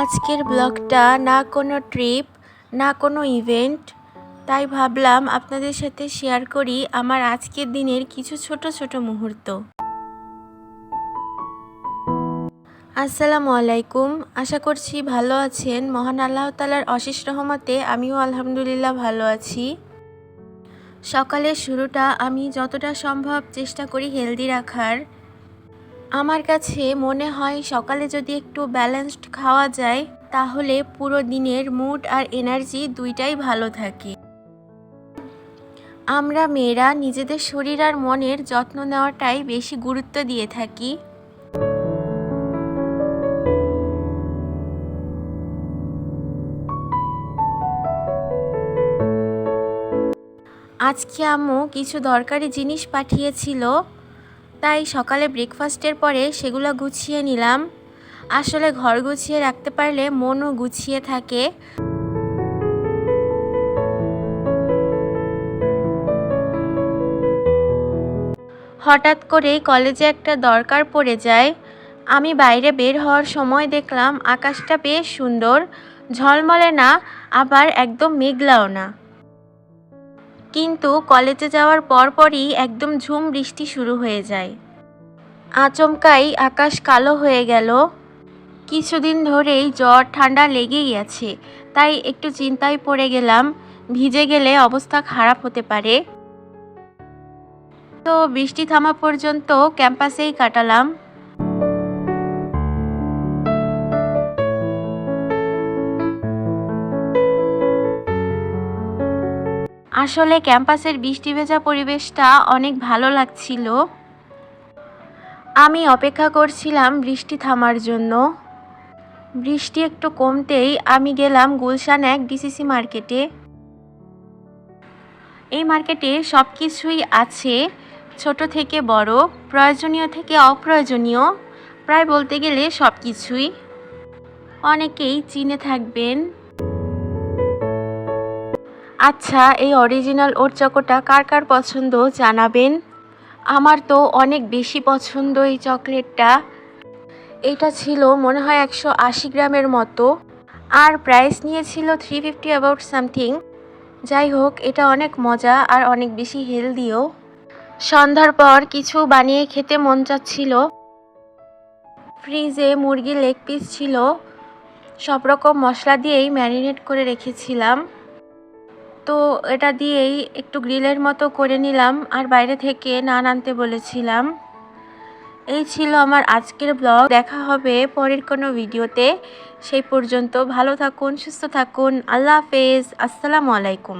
আজকের ব্লগটা না কোনো ট্রিপ, না কোনো ইভেন্ট, তাই ভাবলাম আপনাদের সাথে শেয়ার করি আমার আজকের দিনের কিছু ছোট ছোট মুহূর্ত। আসসালামু আলাইকুম। আশা করছি ভালো আছেন। মহান আল্লাহ তালার অশেষ রহমতে আমিও আলহামদুলিল্লাহ ভালো আছি। সকালের শুরুটা আমি যতটা সম্ভব চেষ্টা করি হেলদি রাখার। আমার কাছে মনে হয় সকালে যদি একটু ব্যালেন্সড খাওয়া যায়, তাহলে পুরো দিনের মুড আর এনার্জি দুইটাই ভালো থাকে। আমরা মেয়েরা নিজেদের শরীর আর মনের যত্ন নেওয়াটাই বেশি গুরুত্ব দিয়ে থাকি। আজকে আম্মু কিছু দরকারি জিনিস পাঠিয়েছিল। তাই সকালে ব্রেকফাস্টের পরে সেগুলো গুছিয়ে নিলাম। আসলে ঘর গুছিয়ে রাখতে পারলে মনও গুছিয়ে থাকে। হঠাৎ করেই কলেজে একটা দরকার পড়ে যায়। আমি বাইরে বের হওয়ার সময় দেখলাম আকাশটা বেশ সুন্দর, ঝলমলে না, আবার একদম মেঘলাও না। কিন্তু কলেজে যাওয়ার পরপরই একদম ঝুম বৃষ্টি শুরু হয়ে যায়। আচমকাই আকাশ কালো হয়ে গেল। কিছুদিন ধরেই জ্বর ঠান্ডা লেগেই আছে, তাই একটু চিন্তায় পড়ে গেলাম, ভিজে গেলে অবস্থা খারাপ হতে পারে। তো বৃষ্টি থামা পর্যন্ত ক্যাম্পাসেই কাটালাম। আসলে ক্যাম্পাসের বৃষ্টি ভেজা পরিবেশটা অনেক ভালো লাগছিল। আমি অপেক্ষা করছিলাম বৃষ্টি থামার জন্য। বৃষ্টি একটু কমতেই আমি গেলাম গুলশান এক ডিসিসি মার্কেটে। এই মার্কেটে সব কিছুই আছে, ছোট থেকে বড়, প্রয়োজনীয় থেকে অপ্রয়োজনীয়, প্রায় বলতে গেলে সব কিছুই অনেকেই চিনে থাকবেন। আচ্ছা এই অরিজিনাল ওট চকোটা কার কার পছন্দ জানাবেন? আমার তো অনেক বেশি পছন্দ এই চকলেটটা। এটা ছিল মনে হয় একশো আশি গ্রামের মতো। আর প্রাইস নিয়েছিল থ্রি ফিফটি অ্যাবাউট সামথিং যাই হোক, এটা অনেক মজা আর অনেক বেশি হেলদিও সন্ধ্যার পর কিছু বানিয়ে খেতে মন চাচ্ছিল। ফ্রিজে মুরগি লেগ পিস ছিল। সব রকম মশলা দিয়েই ম্যারিনেট করে রেখেছিলাম। তো এটা দিয়েই একটু গ্রিলের মতো করে নিলাম আর বাইরে থেকে নান আনতে বলেছিলাম। এই ছিল আমার আজকের ব্লগ। দেখা হবে পরের কোনো ভিডিওতে। সেই পর্যন্ত ভালো থাকুন, সুস্থ থাকুন। আল্লাহ হাফেজ। আসসালামু আলাইকুম।